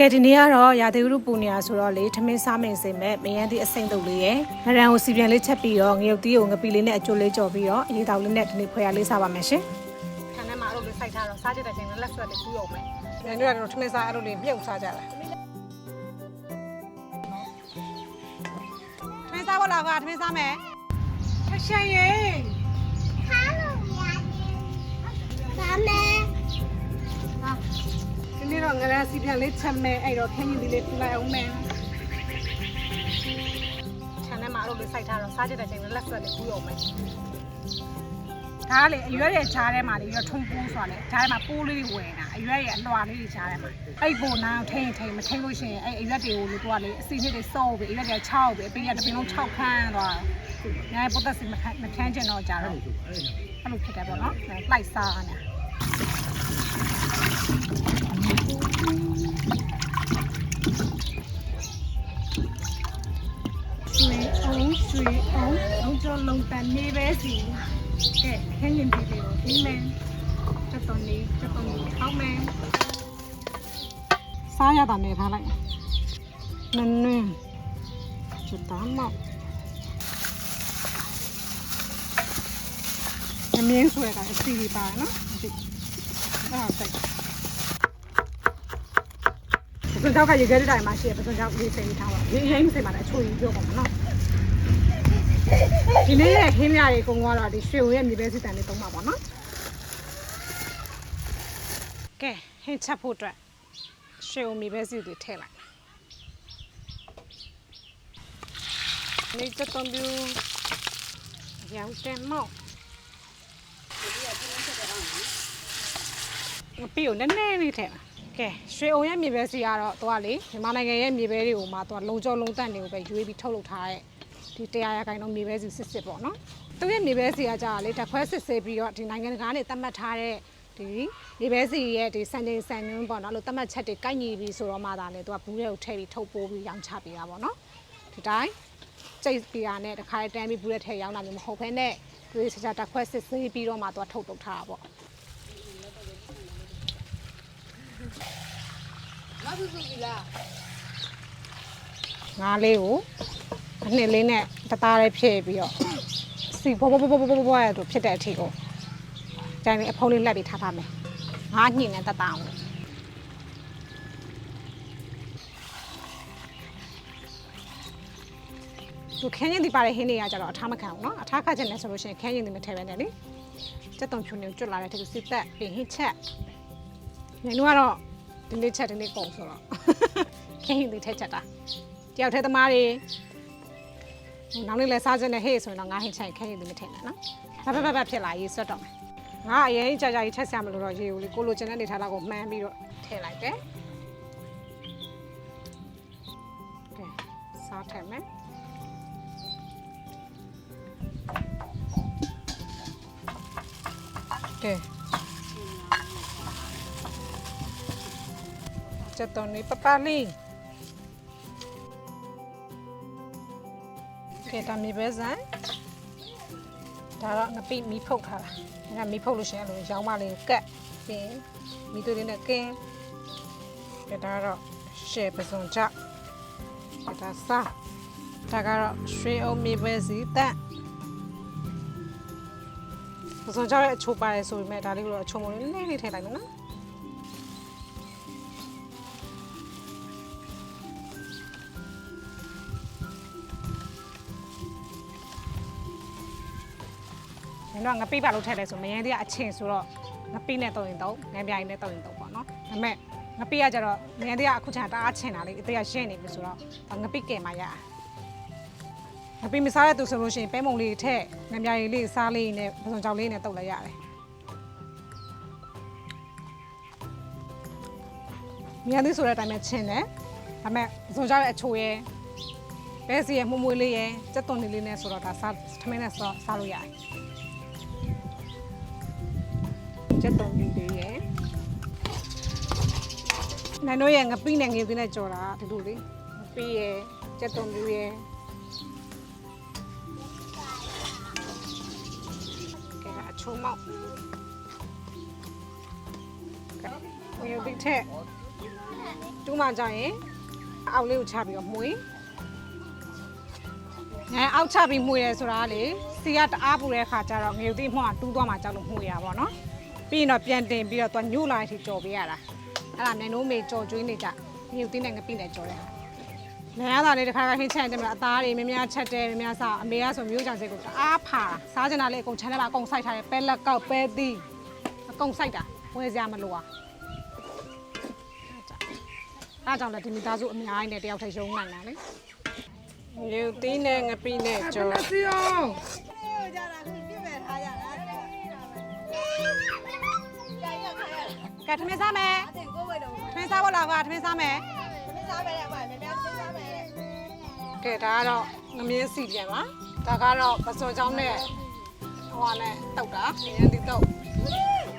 ကဲဒီနေ့ကတော့ရာသီဥတုပူနေရဆိုတော့လေထမင်းစားမယ်စင်မဲ့မယန်းသီးအစိမ့်တုပ်လေးရယ်ငရံကိုစီပြန်လေးချက်ပြီးတော့ငရုတ်သီးကိုငပီလေးနဲ့အကျိုးလေးကြော်ပြီးတော့အရေးတောက်လေးနဲ့ဒီနေ့ဖွဲရလေးစားပါမယ်ရှင်ခန်းထဲမှာအဲ့လိုလေးစိုက်ထားတော့စားကြတဲ့ချိန်လက်ဆွဲလေးကူးအောင်မယ်ညနေကတော့ထမင်းစားအဲ့လိုလေးမြုပ်စားကြတာထမင်းစားဖို့လာကထမင်းစားမယ်ထရှန်ရေဒီ နေ့တော့ငရစီပြန်လေးချက်မဲ့အဲ့တော့ခင်းရင်ဒီလေးပြလိုက်အောင်မယ်ခြံထဲမှာအဲ့လိုလေးစိုက်ထားတော့စားကြတဲ့ချိန်လက်ဆွဲလေးကူးအောင်မယ်ဒါကလေအရွက်ရဲ့ခြားထဲမှာလေရွက်ထုံးပိုးဆိုတာလေခြားထဲမှာပိုးလေးတွေဝင်တာအရွက်ရဲ့အလွှာလေးတွေခြားထဲမှာအဲ့ပုံနာထိန်ထိန်မထိန်လို့ရှိရင်အဲ့အရွက်တွေကိုလေသူကလေအစီအနှစ်တွေစောပြီးအရွက်တွေ6ပြီးအပင်ရတစ်ပင်လုံး6ခန်းသွားတယ်။ငါပုတ်သက်စီမခန်းမခန်းကျင်တော့ကြတော့အဲ့လိုဖြစ်တယ်ပေါ့နော်။လိုက်စားနေတာ ရွှေအောင်ရွှေအောင်အောင်ကျော်လုံးတန်နေပဲစီကဲခင်းရင်ပြည်တယ်ဒီမန်ချက်တော်နေချက်တော်နေထောက်မယ်စားရတာနေထားလိုက်နန်းနန်းချက်သားမောက်အမြင်ဆွဲတာအစီပါနော်ဒီအဲ့ဒါတိုက် ပစုံကြောက်ကရေခဲတဲ့တိုင်မှာရှိရပစုံကြောက်လေးစိတ်ထားပါရေရင်စိတ်မှာလည်းအချိုးကြီးပြောပါမနော်ဒီနေ့ရဲ့ခင်းမြတွေကုန်သွားတော့ဒီရွှေဝရဲ့မြေပဲစစ်တန်လေးသုံးပါပေါ့နော်ကဲဟင်းချက်ဖို့အတွက်ရွှေဝမြေပဲစစ်တွေထည့်လိုက်နေချက်တုံးပြူရောင်တယ်မောက်ပြီးတော့နည်းနည်းလေးထည့်ပါ ကဲရွှေအုံရဲ့မြေပဲစီကတော့သွားလေမြန်မာနိုင်ငံရဲ့မြေပဲတွေကိုမှသွားလုံကျော်လုံတန့်တွေကိုပဲရွေးပြီးထုတ်လုပ်ထားတဲ့ဒီတရားရခိုင်တော့မြေပဲစီစစ်စစ်ပေါ့နော်သူရဲ့မြေပဲစီကကြာလေတစ်ခွဲစစ်စစ်ပြီးတော့ဒီနိုင်ငံတကာနဲ့သတ်မှတ်ထားတဲ့ဒီမြေပဲစီရဲ့ဒီစံချိန်စံညွှန်းပေါ့နော်လို့သတ်မှတ်ချက်တွေကိုက်ညီပြီးဆိုတော့မှသာလေသူကဘူးတွေကိုထည့်ပြီးထုတ်ပိုးပြီးရောင်းချပေးတာပေါ့နော်ဒီတိုင်းကျိတ်ပြာနဲ့တခါတန်းပြီးဘူးတွေထည့်ရောင်းတာမျိုးမဟုတ်ဘဲနဲ့သူစကြတစ်ခွဲစစ်စစ်ပြီးတော့မှသူကထုတ်ထုတ်ထားတာပေါ့ ငါးလေးကိုအနှစ်လေးနဲ့တသားလေးဖြည့်ပြီးတော့စီဘောဘောဘောဘောဘောဘောရတော့ဖြစ်တဲ့အထီကိုကြိုင်ပြီးအဖုံးလေးလက်ပြီးထားထားမယ်ငါးညှင်နဲ့တသားအောင်သူခန်းရင်ဒီပါတဲ့ဟင်းတွေကကြတော့အထားမခံဘူးเนาะအထားခတ်ချင်တယ်ဆိုလို့ရှိရင်ခန်းရင်ဒီမထည့်ပဲနဲ့လေစက်တုံဖြူနေကျွတ်လာတဲ့သူစစ်သက်ပြီးဟင်းချက်ညနေကတော့ ဒီနေ့ချက်ဒီနေ့ကုန်ဆိုတော့ခင်းရင်ဒီထည့်ချက်တာတယောက်တည်းသမားတွေနောက်နေ့လဲစားခြင်းနဲ့ဟေ့ဆိုရင်တော့ငါဟင်းချိုင်ခဲရင်သူမထင်နဲ့နော်ဘဘဘဘဖြစ်လာရေးဆွတ်တော့မယ်ငါအရင်ကြာကြာကြီးထက်ဆရာမလို့တော့ရေကိုလေကိုလိုချင်တဲ့နေထားလောက်ကိုမှန်းပြီးတော့ထည့်လိုက်တယ်ကဲစားထည့်မယ်ကဲ ချက်တော်နေပပလေးကဲဒါမြေပဲဆန်ဒါတော့ငပိမီးဖုတ်ထားတာအဲ့ဒါမီးဖုတ်လို့ရှိရင်အဲ့လိုရောင်းမလေးကိုကတ်ပြီးရင်မီးသွေးလေးနဲ့ကင်းကဲဒါကတော့ရှယ်ပစုံချကဲဒါစားဒါကတော့ရွှေအုံမြေပဲစီတန့်ပစုံချရဲ့အချိုးပါတယ်ဆိုပေမဲ့ဒါလေးကိုတော့အချိုးမလေးနည်းနည်းလေးထည့်လိုက်မယ်နော် ငါတို့ကငပိပါလို့ထည့်လဲဆိုမယန်းသေးကအချင်းဆိုတော့ငပိနဲ့တုံရင်တုံငန်းပြိုင်နဲ့တုံရင်တုံပေါ့နော်ဒါပေမဲ့ငပိကကြတော့မယန်းသေးကအခုချိန်တအားချင်းတာလေအသေးကရှင်းနေပြီဆိုတော့ငပိကဲမှရငပိမစားတဲ့သူဆိုလို့ရှိရင်ပဲမုံလေးထည့်ငန်းပြိုင်လေးစားလေးနဲ့ပစုံကြောင်လေးနဲ့တုတ်လိုက်ရတယ်မယန်းသေးဆိုတဲ့အတိုင်းပဲချင်းတယ်ဒါပေမဲ့ပစုံကြောင်ရဲ့အချိုရဲ့ပဲစီရဲ့မှုမွေးလေးရဲ့စက်သွန်လေးလေးနဲ့ဆိုတော့ဒါစားထမင်းနဲ့စားစားလို့ရတယ် ချက်တုံပြူလေးရယ်နိုင်တို့ရဲ့ငပိနဲ့ငေးသေးနဲ့ကြော်တာဒီလိုလေးငပိရယ်ချက်တုံပြူရယ်ကဲအချုံမောက်ကဲဝင်ရုပ်တစ်ထက်တူးမှကြရင်အောက်လေးကိုချပြီးတော့မှုေးငါအောက်ချပြီးမှုရဲဆိုတာကလေစီကတအားပူတဲ့အခါကျတော့ငရုတ်တိမှောတူးသွားမှကြောက်လို့မှုရပါဘောနော် ပြီးရင်တော့ပြန်တင်ပြီးတော့သူညှို့လာတဲ့အထိကြော်ပေးရတာအဲ့ဒါမြန်နိုးမေကြော်ကျွေးနေကြငရုတ်တိနဲ့ငပိနဲ့ကြော်တဲ့ဟာနန်းရတာလေးတစ်ခါခါဟင်းချက်တယ်မလားအသားတွေများများချက်တယ်များများစားအမေကဆိုမျိုးကြောင်စိတ်ကိုတအားဖာစားချင်တာလေးအကုန်ချမ်းထဲမှာအကုန်စိုက်ထားတယ်ပဲလက်ကောက်ပဲသီးအကုန်စိုက်တာဝယ်စရာမလိုอ่ะအားကြောင့်လည်းဒီမိသားစုအများကြီးနဲ့တယောက်ထိတ်ရုံးနိုင်တာလေလေတီးနဲ့ငပိနဲ့ကြော် စီအောင်ကဲထမင်းစားမယ်ထမင်းစားဖို့လာကထမင်းစားမယ်ကဲဒါကတော့ငမင်းစီပြန်ပါဒါကတော့ပစော်ချောင်းနဲ့ဟိုဟာနဲ့တောက်တာငရမ်းတီတောက်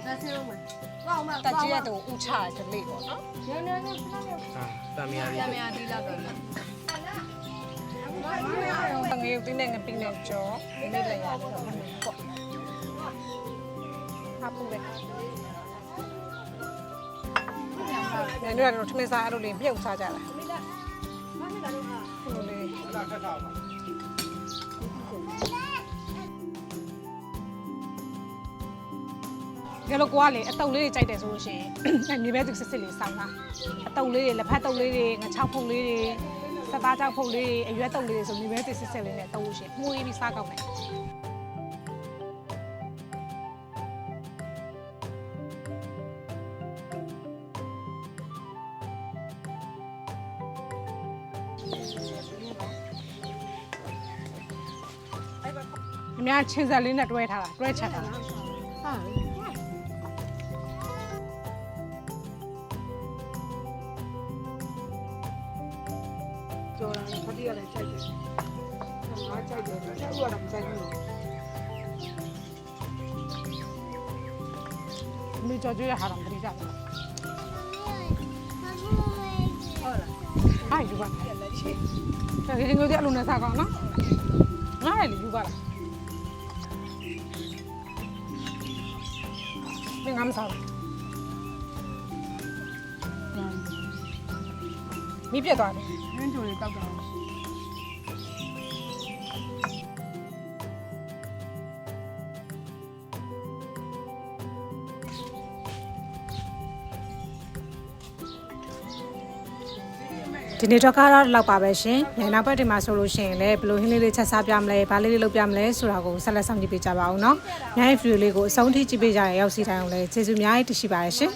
တက်ကြီးရတူဥချတဲ့လေးပေါ့နော်ဟာတမယာရီငရုတ်တီးနဲ့ငပိနဲ့ကြော်ဒီနေ့လည်းရတယ်ပေါ့ဟာပူတ ယ်။ညနေကတော့ထမင်းစားအဲ့လိုလေးပြုတ်စားကြတာ။ဟုတ်လေ။လာခက်တာပါ။ကြလို့ကိုကလေအတုပ်လေးတွေကြိုက်တယ်ဆိုလို့ရှိရင်အဲ့မြေပဲသူစစ်စစ်လေးစောင်းတာအတုပ်လေးတွေလက်ဖက်တုပ်လေးတွေငချောက်ဖုတ်လေးတွေစသားကြောက်ဖုတ်လေးတွေအရွက်တုပ်လေးတွေဆိုမြေပဲသူစစ်စစ်လေးနဲ့တုပ်လို့ရှိရင်မှုေးပြီးစားကောင်းတယ် အများချင်းဆက်လေးနဲ့တွဲထားတာတွဲချက်တာဟာကျော်တာဖတိရလည်းချိန်တယ်ငါချိန်တယ်သူကတော့မချိန်ဘူးမိကြော်ကျွေးရဟာတော့မတိကြဘူး ဟာယူပါဒါကငိုတဲ့အလုံးနဲ့စားကောင်းနော်ငါလည်းယူပါလားမင်းငါမစားဘူးမိပြက်သွားတယ်ရင်းချိုလေးတောက်တာ ဒီနေ့တော့ကတော့လောက်ပါပဲရှင်။ညနောက်ဘက်ဒီမှာဆိုလို့ရှိရင်လည်းဘယ်လိုဟင်းလေးလေးချက်စားပြမလဲ၊ဘာလေးလေးလုပ်ပြမလဲဆိုတာကိုဆက်လက်ဆောင်ကြည့်ပေးကြပါဦးနော်။ညရဲ့ view လေးကိုအဆုံးထိကြည့်ပေးကြရရောက်စီတိုင်းအောင်လည်းကျေးဇူးအများကြီးတင်ရှိပါတယ်ရှင်။